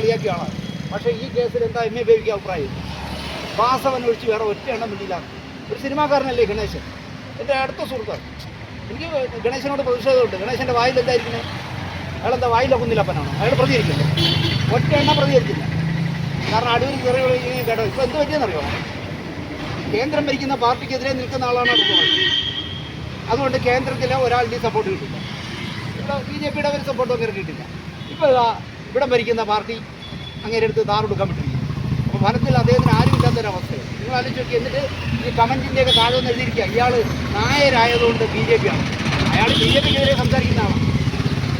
കളിയാക്കിയ ആളാണ് പക്ഷേ ഈ കേസിൽ എന്താ എം എ ബേബിക്ക് അഭിപ്രായം? വാസവൻ ഒഴിച്ച് വേറെ ഒറ്റ എണ്ണം മിണ്ടിയിലാണ് ഒരു സിനിമാക്കാരനല്ലേ ഗണേശൻ? എന്റെ അടുത്ത സുഹൃത്താണ്. എനിക്ക് ഗണേശനോട് പ്രതിഷേധമുണ്ട്. ഗണേശന്റെ വായിൽ എന്തായിരിക്കുന്നത് അയാളെന്താ വായിലെ കുന്നിലപ്പനാണ് അയാൾ പ്രതികരിക്കില്ല? ഒറ്റ എണ്ണം പ്രതികരിക്കില്ല. കാരണം അടൂർ ചെറിയ കേട്ടോ. ഇപ്പോൾ എന്ത് പറ്റിയെന്നറിയോ? കേന്ദ്രം ഭരിക്കുന്ന പാർട്ടിക്കെതിരെ നിൽക്കുന്ന ആളാണ് അടുത്ത അതുകൊണ്ട് കേന്ദ്രത്തിലെ ഒരാളുടെയും സപ്പോർട്ട് കിട്ടില്ല. ഇവിടെ ബി ജെ പിയുടെ ഒരു സപ്പോർട്ടും അങ്ങനെ കിട്ടില്ല. ഇപ്പോൾ ഇവിടെ ഭരിക്കുന്ന പാർട്ടി അങ്ങനെ എടുത്ത് താറെടുക്കാൻ പറ്റില്ല. അപ്പോൾ ഫലത്തിൽ അദ്ദേഹത്തിന് ആരും ഇല്ലാത്തൊരവസ്ഥയാണ് നിങ്ങൾ ആലോചിച്ച് നോക്കി എന്നിട്ട് ഈ കമന്റിന്റെയൊക്കെ താഴെ ഒന്ന് എഴുതിയിരിക്കുക ഇയാൾ നായരായതുകൊണ്ട് ബി ജെ പി ആണ് അയാൾ ബി ജെ പിക്കെതിരെ സംസാരിക്കുന്ന ആളാണ്.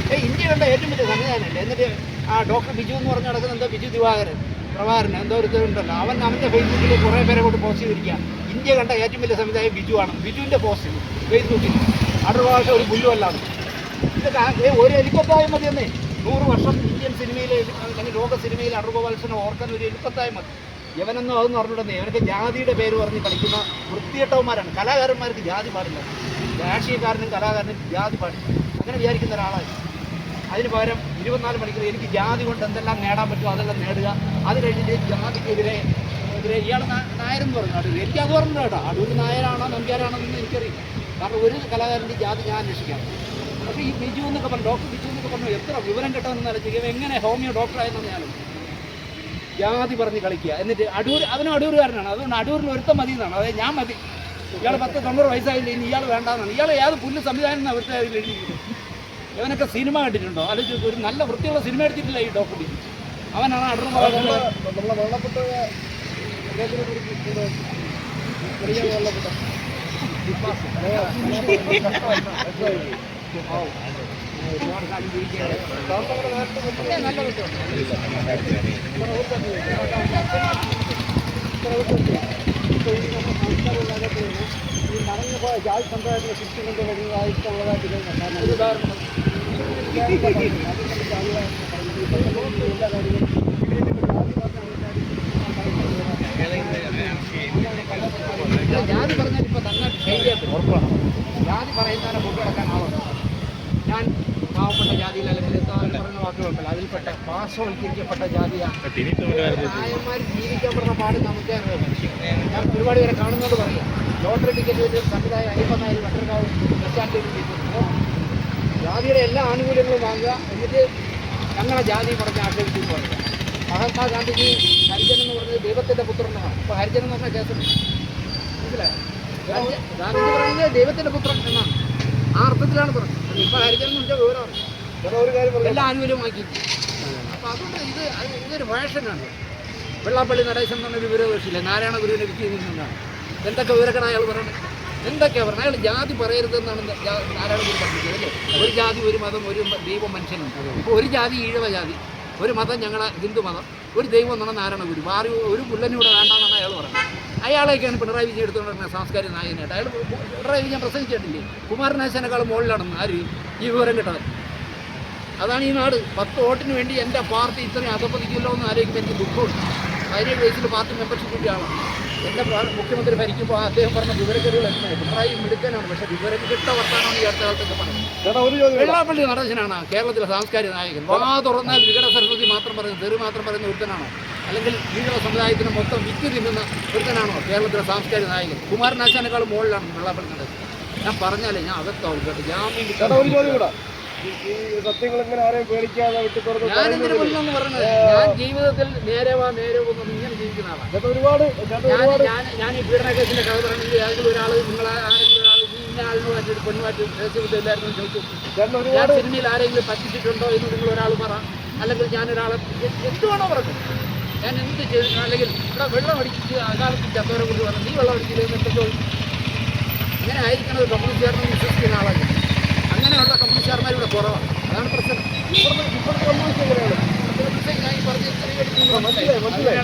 ഏ ഇന്ത്യ കണ്ട ഏറ്റവും വലിയ സംവിധാനമല്ലേ? എന്നിട്ട് ആ ഡോക്ടർ ബിജു എന്ന് പറഞ്ഞ നടക്കുന്ന എന്തോ ബിജു ദിവാകരൻ പ്രഭാകരൻ എന്തോ ഒരു ഉണ്ടല്ലോ. അവൻ അവന്റെ ഫേസ്ബുക്കിൽ കുറേ പേരെ കൊണ്ട് പോസ്റ്റ് ചെയ്തിരിക്കുക. ഇന്ത്യ കണ്ട ഏറ്റവും വലിയ സംവിധാനം ബിജു ആണ്. ബിജുവിന്റെ പോസ്റ്റ് ഫേസ്ബുക്കിൽ അടുത്ത പ്രാവശ്യം ഒരു പുല്ലുമല്ലാതെ ഏ, ഒരു ഹെലികോപ്റ്റർ മതി എന്നേ നൂറ് വർഷം ഇന്ത്യൻ സിനിമയിൽ അല്ലെങ്കിൽ ലോക സിനിമയിൽ അറുപവത്സരം ഓർക്കാൻ ഒരു എളുപ്പത്തായ മതി. യവനെന്നോ അതെന്ന് പറഞ്ഞിട്ടുണ്ടെന്നേ ഇവരൊക്കെ ജാതിയുടെ പേര് പറഞ്ഞ് കളിക്കുന്ന വൃത്തികെട്ടവന്മാരാണ്. കലാകാരന്മാർക്ക് ജാതി പാടില്ല. രാഷ്ട്രീയക്കാരനും കലാകാരനും ജാതി പാടില്ല. അങ്ങനെ വിചാരിക്കുന്ന ഒരാളായി. അതിന് പകരം ഇരുപത്തിനാല് മണിക്കൂർ എനിക്ക് ജാതി കൊണ്ട് എന്തെല്ലാം നേടാൻ പറ്റുമോ അതെല്ലാം നേടുക. അത് കഴിഞ്ഞിട്ട് ജാതിക്കെതിരെ എതിരെ ഇയാൾ നായരെന്ന് പറഞ്ഞു. അടൂർ. എനിക്ക് അത് പറഞ്ഞു കേട്ടോ. അടൂർ നായരാണോ നമ്പ്യാരാണോ എന്ന് എനിക്കറിയില്ല. കാരണം ഒരു കലാകാരന്റെ ജാതി ഞാൻ അന്വേഷിക്കാം പക്ഷേ ഈ ബിജു എന്നൊക്കെ പറഞ്ഞു ഡോക്ടർ ബിജു എന്നൊക്കെ പറഞ്ഞു എത്ര വിവരം കിട്ടാമെന്ന് ആലോചിക്കുക. എങ്ങനെ ഹോമിയോ ഡോക്ടറായെന്ന് ഞാൻ ജാതി പറഞ്ഞ് കളിക്കുക. എന്നിട്ട് അടൂർ അവനും അടൂരുകാരനാണ്. അതുകൊണ്ട് അടൂരിൽ ഒരുത്തം മതി എന്നാണ്. അതായത് ഞാൻ മതി. ഇയാൾ പത്ത് തൊണ്ണൂറ് വയസ്സായില്ല ഇനി ഇയാൾ വേണ്ടാന്നാണ്. ഇയാൾ ഏത് പുല്ല് സംവിധാനം അതിൽ എഴുതിയിരിക്കുന്നത്? ഇവനൊക്കെ സിനിമ കണ്ടിട്ടുണ്ടോ? അല്ലെങ്കിൽ ഒരു നല്ല വൃത്തിയുള്ള സിനിമ എടുത്തിട്ടില്ല ഈ ഡോക്ടർ അവനാണ് അടൂർ വെള്ളപ്പെട്ട ഈ നടന്നു പോയ ജാതി സമ്പ്രദായത്തിലെ ശിക്ഷണത്തെ വരുന്നതായിട്ടുള്ളതായിട്ട് ഒരു ഉദാഹരണം ഇല്ല, ജാതി പറഞ്ഞാൽ ഇപ്പൊ തന്നെ ഉറപ്പാണ് ജാതി പറയുന്നവരെ കൊണ്ടുനടക്കാൻ ആവുന്നു ഞാൻ പാവപ്പെട്ട ജാതിയിൽ അല്ലെങ്കിൽ പറയുന്ന വാക്കുകളൊക്കെ അതിൽപ്പെട്ട പാർശ്വവൽക്കരിക്കപ്പെട്ട ജാതിയാണ്. നായന്മാർ പറഞ്ഞ പാട് നമുക്ക് ഞാൻ ഒരുപാട് പേരെ കാണുന്നത് പറയാം. ലോട്ടറി ടിക്കറ്റ് വെച്ച് സംവിധായ അയ്യപ്പനായാലും വട്ടർക്കാവ് ബസ് സ്റ്റാൻഡിൽ ജാതിയുടെ എല്ലാ ആനുകൂല്യങ്ങളും വാങ്ങുക എന്നിട്ട് ഞങ്ങളെ ജാതി പറഞ്ഞ് ആക്ഷേപിച്ചു പറയുക. മഹാത്മാ ഗാന്ധിജി ഹരിജൻ എന്ന് പറഞ്ഞത് ദൈവത്തിന്റെ പുത്രനാണ്. അപ്പോൾ ഹരിജൻ എന്ന് പറഞ്ഞ കേസ് മനസ്സിലായോ? ഗാന്ധിജി പറയുന്നത് ദൈവത്തിന്റെ പുത്രൻ എന്നാണ്. ആ അർത്ഥത്തിലാണ് പറഞ്ഞത്. ഇപ്പൊ ഹരിജൻ എന്ന് വെച്ചാൽ വേറെ ഒരു കാര്യം എല്ലാ ആനുകൂല്യമാക്കി അപ്പൊ അതുകൊണ്ട് ഇത് ഇതൊരു ഫാഷനാണ് വെള്ളാപ്പള്ളി നടേശൻ എന്ന് പറഞ്ഞ വിവരദോഷില്ലേ നാരായണ ഗുരുവിനെ വിറ്റ് നിന്നാണ് എന്തൊക്കെ വിവരക്കണ അയാൾ പറയണത് എന്തൊക്കെയാ പറഞ്ഞത്? അയാൾ ജാതി പറയരുതെന്നാണ് എന്നാണ് നാരായണ ഗുരു പറഞ്ഞത് അല്ലേ? ഒരു ജാതി ഒരു മതം ഒരു ദൈവം മനുഷ്യനുണ്ട് അപ്പോൾ ഒരു ജാതി ഈഴവ ജാതി. ഒരു മതം ഞങ്ങളെ ഹിന്ദു മതം. ഒരു ദൈവം എന്നാണ് നാരായണ ഗുരു. വേറെ ഒരു പുല്ലനും ഇവിടെ വേണ്ടാന്നാണ് അയാൾ പറയുന്നത് അയാളെയൊക്കെയാണ് പിണറായി വിജയൻ എടുത്തുകൊണ്ടിരുന്നത് സാംസ്കാരിക നായകനായിട്ട്. അയാൾ പിണറായി വിജയൻ പ്രസംഗിച്ചിട്ടില്ലേ? കുമാരനാശനേക്കാളും മുകളിലാണെന്ന് ആര് ഈ വിവരം കിട്ടവൻ? അതാണ് ഈ നാട്. പത്ത് വോട്ടിന് വേണ്ടി എന്റെ പാർട്ടി ഇത്രയും അധപ്പതിക്കില്ലോ എന്ന് ആലോചിക്കുമ്പോൾ എനിക്ക് ദുഃഖമുണ്ട്. പതിനേഴ് വയസ്സിൽ പാർട്ടി മെമ്പർഷിപ്പ് കൂടിയാണ് എന്റെ പ്ര- മുഖ്യമന്ത്രി ഭരിക്കുമ്പോൾ അദ്ദേഹം പറഞ്ഞ വിവരക്കേടുകൾ എത്തുന്നത് പിണറായി മിടുക്കനാണ് പക്ഷെ വിവരം കിട്ട വർത്താനാണ് ഈ അടുത്ത കാലത്തൊക്കെ പറഞ്ഞത് വെള്ളാപ്പള്ളി നടേശനാണ് കേരളത്തിലെ സാംസ്കാരിക നായകൻ. വാ തുറന്നാൽ വികട സരസ്വതി മാത്രം പറയുന്ന തെറി മാത്രം പറയുന്ന ഒരുത്തനാണോ? അല്ലെങ്കിൽ ഈഴവ സമുദായത്തിന് മൊത്തം വിറ്റ് തിന്നുന്ന ഒരുത്തനാണോ കേരളത്തിലെ സാംസ്കാരിക നായകൻ? കുമാരനാശാനേക്കാളും മുകളിലാണ് വെള്ളാപ്പള്ളി നടേശൻ ഞാൻ പറഞ്ഞാലേ ഞാൻ അകത്താവും കേട്ടോ. ജാമ്യം ഒരു ഈ സത്യങ്ങൾ ഇങ്ങനെ ആരെയും പേടിക്കാതെ വിട്ടു ഞാൻ എന്തിനു പറയുന്നതിൽ പറഞ്ഞത്? ഞാൻ ജീവിതത്തിൽ നേരെ വാ നേരെ ഇങ്ങനെ ജീവിക്കുന്ന ആളാണ് ചേട്ടാ ഒരുപാട് ഞാൻ ഒരുപാട് ഞാൻ ഞാൻ ഈ പീഡന കേസിന്റെ കഥ പറയണമെങ്കിൽ ഏതെങ്കിലും ഒരാൾ നിങ്ങളെ ആരെങ്കിലും ഒരാൾ ഈ ഇന്ന ആളിന് മാറ്റി പെണ്ണുമാറ്റി എല്ലാവരും ചോദിച്ചു. ചേട്ടൻ ഞാൻ ഒരുപാട് സിനിമയിൽ ആരെങ്കിലും പറ്റിച്ചിട്ടുണ്ടോ എന്ന് നിങ്ങൾ ഒരാൾ പറ. അല്ലെങ്കിൽ ഞാനൊരാളെ എ- എന്തുവാണോ ഞാൻ എന്ത് ചെയ്തു അല്ലെങ്കിൽ ഇവിടെ വെള്ളം അടിച്ച് അകാലത്ത് ചത്തവരെ കൊണ്ട് പറഞ്ഞു നീ വെള്ളം അടിച്ചില്ലേ എന്ന് എന്തൊക്കെ ചോദിച്ചു ഇങ്ങനെ ആയിരിക്കണത് ചേർന്ന് വിശ്വസിക്കുന്ന ആളാണ് ഞാൻ. അങ്ങനെയുള്ള കമ്മ്യൂണിസ്റ്റുകാരന്മാർ ഇവിടെ കുറവാണ് അതാണ് പ്രശ്നം. ഇപ്പോഴത്തെ കമ്മ്യൂണിസ്റ്റ് എങ്ങനെയാണ് മനസ്സിലായി മനസ്സിലായി.